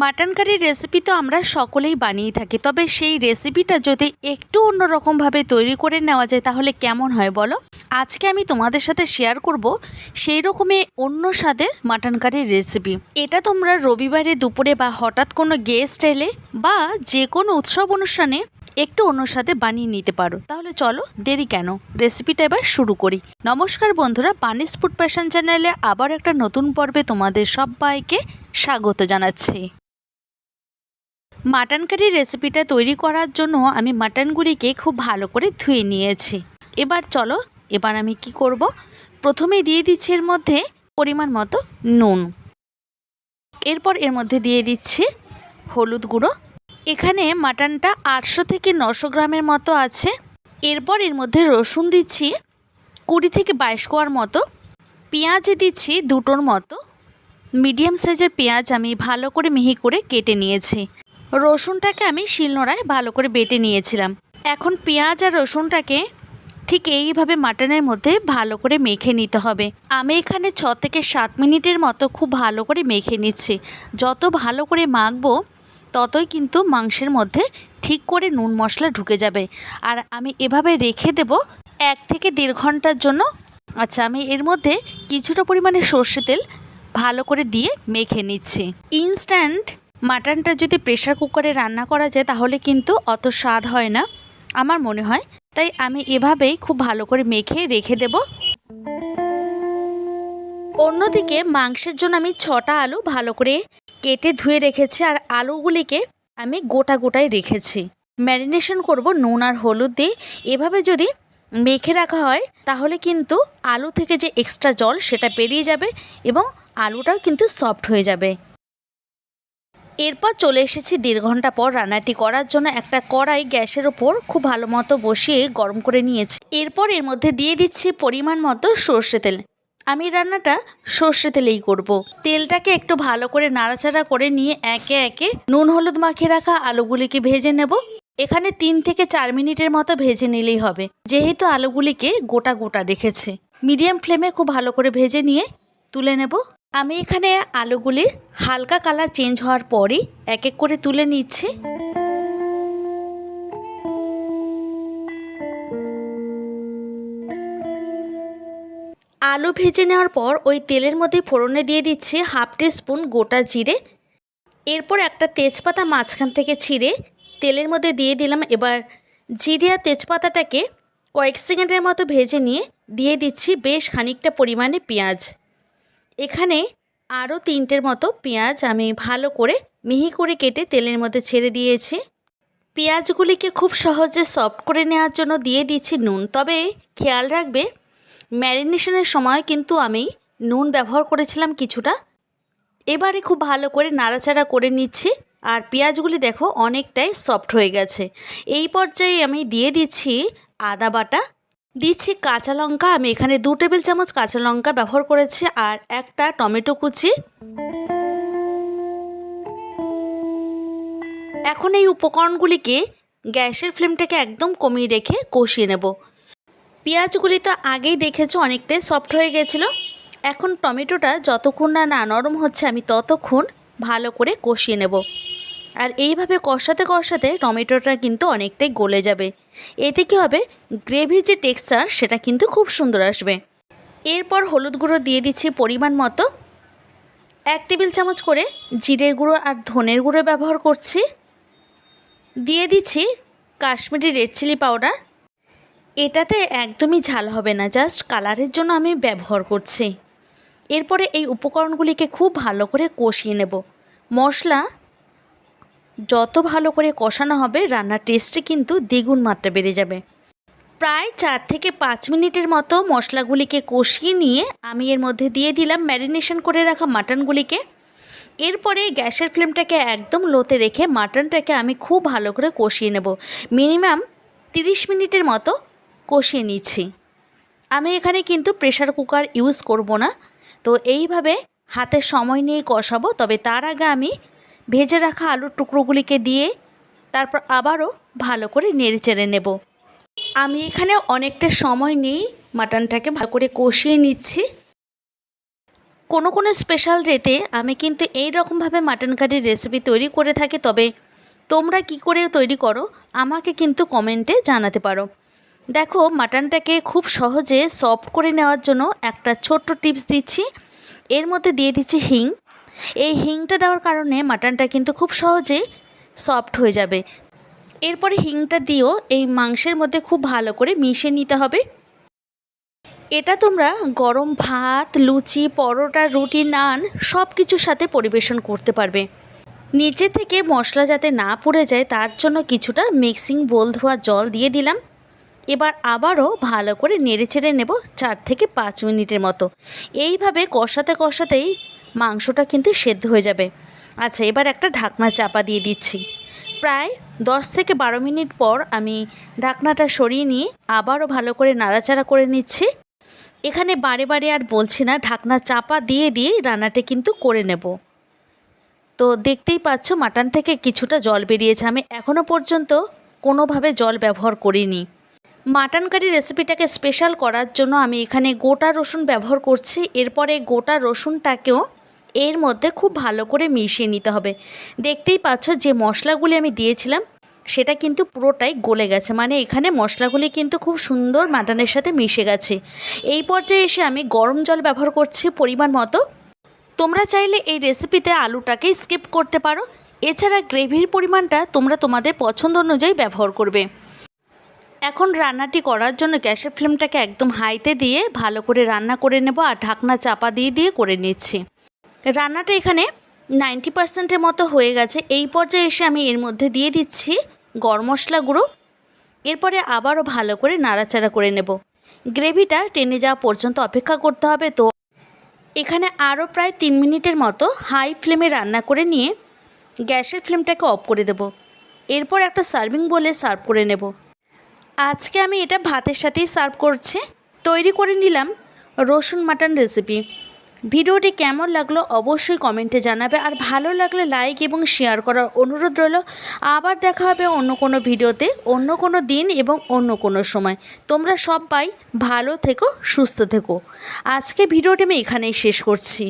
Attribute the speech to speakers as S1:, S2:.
S1: Mutton কারির recipe তো আমরা সকলেই বানিয়ে থাকি, তবে সেই রেসিপিটা যদি একটু অন্যরকমভাবে তৈরি করে নেওয়া যায় তাহলে কেমন হয় বলো? আজকে আমি তোমাদের সাথে শেয়ার করব সেই রকমই অন্য স্বাদের মাটন কারির রেসিপি এটা তোমরা রবিবারে দুপুরে বা হঠাৎ কোনো গেস্ট এলে বা যে কোনো উৎসব অনুষ্ঠানে একটু অন্য স্বাদে বানিয়ে নিতে পারো। তাহলে চলো দেরি কেন? রেসিপিটা এবার শুরু করি। নমস্কার বন্ধুরা পানিস ফুড প্যাশন চ্যানেলে আবার একটা নতুন পর্বে তোমাদের সবাইকে স্বাগত জানাচ্ছি। মাটন কারি রেসিপিটা তৈরি করার জন্য আমি মাটনগুলিকে খুব ভালো করে ধুয়ে নিয়েছি। এবার চলো, এবার আমি কি করব? প্রথমে দিয়ে দিচ্ছি এর মধ্যে পরিমাণ মতো নুন। এরপর এর মধ্যে দিয়ে দিচ্ছি হলুদ গুঁড়ো। এখানে মাটনটা আটশো থেকে নশো গ্রামের মতো আছে। এরপর এর মধ্যে রসুন দিচ্ছি কুড়ি থেকে বাইশ কোয়ার মতো। পেঁয়াজ দিচ্ছি দুটোর মতো। মিডিয়াম সাইজের পেঁয়াজ আমি ভালো করে মিহি করে কেটে নিয়েছি। রসুনটাকে আমি শিলনোড়ায় ভালো করে বেটে নিয়েছিলাম। এখন পেঁয়াজ আর রসুনটাকে ঠিক এইভাবে মাটনের মধ্যে ভালো করে মেখে নিতে হবে। আমি এখানে ছ থেকে সাত মিনিটের মতো খুব ভালো করে মেখে নিচ্ছি। যত ভালো করে মাখবো, ততই কিন্তু মাংসের মধ্যে ঠিক করে নুন মশলা ঢুকে যাবে। আর আমি এভাবে রেখে দেব এক থেকে দেড় ঘণ্টার জন্য। আচ্ছা আমি এর মধ্যে কিছুটা পরিমাণে সর্ষে তেল ভালো করে দিয়ে মেখে নিচ্ছি। ইনস্ট্যান্ট মাটনটা যদি প্রেশার কুকারে রান্না করা যায়, তাহলে কিন্তু অত স্বাদ হয় না, আমার মনে হয়। তাই আমি এভাবেই খুব ভালো করে মেখে রেখে দেব। অন্যদিকে মাংসের জন্য আমি ছটা আলু ভালো করে কেটে ধুয়ে রেখেছি, আর আলুগুলিকে আমি গোটা গোটায় রেখেছি। ম্যারিনেশন করব নুন আর হলুদ দিয়ে। এভাবে যদি মেখে রাখা হয়, তাহলে কিন্তু আলু থেকে যে এক্সট্রা জল সেটা পেরিয়ে যাবে এবং আলুটাও কিন্তু সফট হয়ে যাবে। এরপর চলে এসেছি দেড় ঘণ্টা পর রান্নাটি করার জন্য একটা কড়াই গ্যাসের ওপর খুব ভালো মতো বসিয়ে গরম করে নিয়েছি। এরপর এর মধ্যে দিয়ে দিচ্ছি পরিমাণ মতো সর্ষে তেল। আমি রান্নাটা সর্ষে তেলেই করব। তেলটাকে একটু ভালো করে নাড়াচাড়া করে নিয়ে একে একে নুন হলুদ মাখিয়ে রাখা আলুগুলিকে ভেজে নেব। এখানে তিন থেকে চার মিনিটের মতো ভেজে নিলেই হবে। যেহেতু আলুগুলিকে গোটা গোটা রেখেছে। মিডিয়াম ফ্লেমে খুব ভালো করে ভেজে নিয়ে তুলে নেব। আমি এখানে আলুগুলির হালকা কালার চেঞ্জ হওয়ার পরই এক এক করে তুলে নিচ্ছি। আলু ভেজে নেওয়ার পর ওই তেলের মধ্যে ফোড়নে দিয়ে দিচ্ছি হাফ টি স্পুন গোটা জিরে। এরপর একটা তেজপাতা মাঝখান থেকে ছিঁড়ে তেলের মধ্যে দিয়ে দিলাম। এবার জিরে আর তেজপাতাটাকে কয়েক সেকেন্ডের মতো ভেজে নিয়ে দিয়ে দিচ্ছি বেশ খানিকটা পরিমাণে পেঁয়াজ। এখানে আরও তিনটের মতো পেঁয়াজ আমি ভালো করে মিহি করে কেটে তেলের মধ্যে ছেড়ে দিয়েছি। পেঁয়াজগুলিকে খুব সহজে সফট করে নেওয়ার জন্য দিয়ে দিচ্ছি নুন। তবে খেয়াল রাখবে, ম্যারিনেশনের সময় কিন্তু আমি নুন ব্যবহার করেছিলাম কিছুটা। এবারে খুব ভালো করে নাড়াচাড়া করে নিচ্ছি আর পেঁয়াজগুলি দেখো অনেকটাই সফট হয়ে গেছে। এই পর্যায়ে আমি দিয়ে দিচ্ছি আদা বাটা দিচ্ছি কাঁচা লঙ্কা। আমি এখানে দু টেবিল চামচ কাঁচা লঙ্কা ব্যবহার করেছি আর একটা টমেটো কুচি। এখন এই উপকরণগুলিকে গ্যাসের ফ্লেমটাকে একদম কমিয়ে রেখে কষিয়ে নেব। পেঁয়াজগুলি তো আগেই দেখেছ অনেকটাই সফট হয়ে গেছিল। এখন টমেটোটা যতক্ষণ না না নরম হচ্ছে, আমি ততক্ষণ ভালো করে কষিয়ে নেব। আর এইভাবে কষাতে কষাতে টমেটোটা কিন্তু অনেকটাই গলে যাবে। এতে কী হবে? গ্রেভির যে টেক্সচার, সেটা কিন্তু খুব সুন্দর আসবে। এরপর হলুদ গুঁড়ো দিয়ে দিচ্ছি পরিমাণ মতো। এক টেবিল চামচ করে জিরের গুঁড়ো আর ধনের গুঁড়ো ব্যবহার করছি। দিয়ে দিচ্ছি কাশ্মীরি রেড চিলি পাউডার। এটাতে একদমই ঝাল হবে না, জাস্ট কালারের জন্য আমি ব্যবহার করছি। এরপরে এই উপকরণগুলিকে খুব ভালো করে কষিয়ে নেব। মশলা যত ভালো করে কষানো হবে, রান্নার টেস্টে কিন্তু দ্বিগুণ মাত্রা বেড়ে যাবে। প্রায় চার থেকে পাঁচ মিনিটের মতো মশলাগুলিকে কষিয়ে নিয়ে আমি এর মধ্যে দিয়ে দিলাম ম্যারিনেশন করে রাখা মাটনগুলিকে এরপরে গ্যাসের ফ্লেমটাকে একদম লোতে রেখে মাটনটাকে আমি খুব ভালো করে কষিয়ে নেব। মিনিমাম তিরিশ মিনিটের মতো কষিয়ে নিচ্ছি। আমি এখানে কিন্তু প্রেশার কুকার ইউজ করব না। তো এইভাবে হাতে সময় নিয়ে কষাবো, তবে তার আগে আমি ভেজে রাখা আলুর টুকরোগুলিকে দিয়ে তারপর আবারও ভালো করে নেড়ে চেড়ে নেব। আমি এখানে অনেকটা সময় নিয়েই মাটনটাকে ভালো করে কষিয়ে নিচ্ছি। কোনো কোনো স্পেশাল ডেতে আমি কিন্তু এই রকমভাবে মাটন কারির রেসিপি তৈরি করে থাকি, তবে তোমরা কি করে তৈরি করো আমাকে কিন্তু কমেন্টে জানাতে পারো। দেখো মাটনটাকে খুব সহজে সফট করে নেওয়ার জন্য একটা ছোট্ট টিপস দিচ্ছি। এর মধ্যে দিয়ে দিচ্ছি হিং। এই হিংটা দেওয়ার কারণে মাটনটা কিন্তু খুব সহজে সফট হয়ে যাবে। এরপরে হিংটা দিয়েও এই মাংসের মধ্যে খুব ভালো করে মিশিয়ে নিতে হবে। এটা তোমরা গরম ভাত, লুচি, পরোটা, রুটি, নান সব কিছুর সাথে পরিবেশন করতে পারবে। নিচে থেকে মশলা যাতে না পড়ে যায় তার জন্য কিছুটা মিক্সিং বোল ধোয়া জল দিয়ে দিলাম। এবার আবারও ভালো করে নেড়ে চেড়ে নেব চার থেকে পাঁচ মিনিটের মতো। এইভাবে কষাতে কষাতেই মাংসটা কিন্তু সেদ্ধ হয়ে যাবে। আচ্ছা এবার একটা ঢাকনা চাপা দিয়ে দিচ্ছি। প্রায় দশ থেকে বারো মিনিট পর আমি ঢাকনাটা সরিয়ে নিয়ে আবারও ভালো করে নাড়াচাড়া করে নিচ্ছি। এখানে বারে বারে আর বলছি না, ঢাকনা চাপা দিয়ে দিয়ে রান্নাটা কিন্তু করে নেব। তো দেখতেই পাচ্ছ, মাটন থেকে কিছুটা জল বেরিয়েছে। আমি এখনও পর্যন্ত কোনোভাবে জল ব্যবহার করিনি। মাটন কারি রেসিপিটাকে স্পেশাল করার জন্য আমি এখানে গোটা রসুন ব্যবহার করছি। এরপরে গোটা রসুনটাকেও এর মধ্যে খুব ভালো করে মিশিয়ে নিতে হবে। দেখতেই পাচ্ছ যে মশলাগুলি আমি দিয়েছিলাম, সেটা কিন্তু পুরোটাই গলে গেছে। মানে এখানে মশলাগুলি কিন্তু খুব সুন্দর মাটনের সাথে মিশে গেছে। এই পর্যায়ে এসে আমি গরম জল ব্যবহার করছি পরিমাণ মতো। তোমরা চাইলে এই রেসিপিতে আলুটাকে স্কিপ করতে পারো। এছাড়া গ্রেভির পরিমাণটা তোমরা তোমাদের পছন্দ অনুযায়ী ব্যবহার করবে। এখন রান্নাটি করার জন্য গ্যাসের ফ্লেমটাকে একদম হাইতে দিয়ে ভালো করে রান্না করে নেব আর ঢাকনা চাপা দিয়ে দিয়ে করে নিচ্ছি। রান্নাটা এখানে নাইনটি পার্সেন্টের মতো হয়ে গেছে। এই পর্যায়ে এসে আমি এর মধ্যে দিয়ে দিচ্ছি গরম মশলা গুঁড়ো। এরপরে আবারও ভালো করে নাড়াচাড়া করে নেব। গ্রেভিটা টেনে যাওয়া পর্যন্ত অপেক্ষা করতে হবে। তো এখানে আরও প্রায় তিন মিনিটের মতো হাই ফ্লেমে রান্না করে নিয়ে গ্যাসের ফ্লেমটাকে অফ করে দেব। এরপর একটা সার্ভিং বলে সার্ভ করে নেব। আজকে আমি এটা ভাতের সাথেই সার্ভ করছি। তৈরি করে নিলাম রসুন মাটন রেসিপি। ভিডিওটি কেমন লাগল অবশ্যই কমেন্টে জানাবে আর ভালো লাগলে লাইক এবং শেয়ার করার অনুরোধ রইল। আবার দেখা হবে অন্য কোনো ভিডিওতে, অন্য কোনো দিন এবং অন্য কোনো সময়। তোমরা সব পাই ভালো থেকো, সুস্থ থেকো। আজকে ভিডিওটি আমি এখানেই শেষ করছি।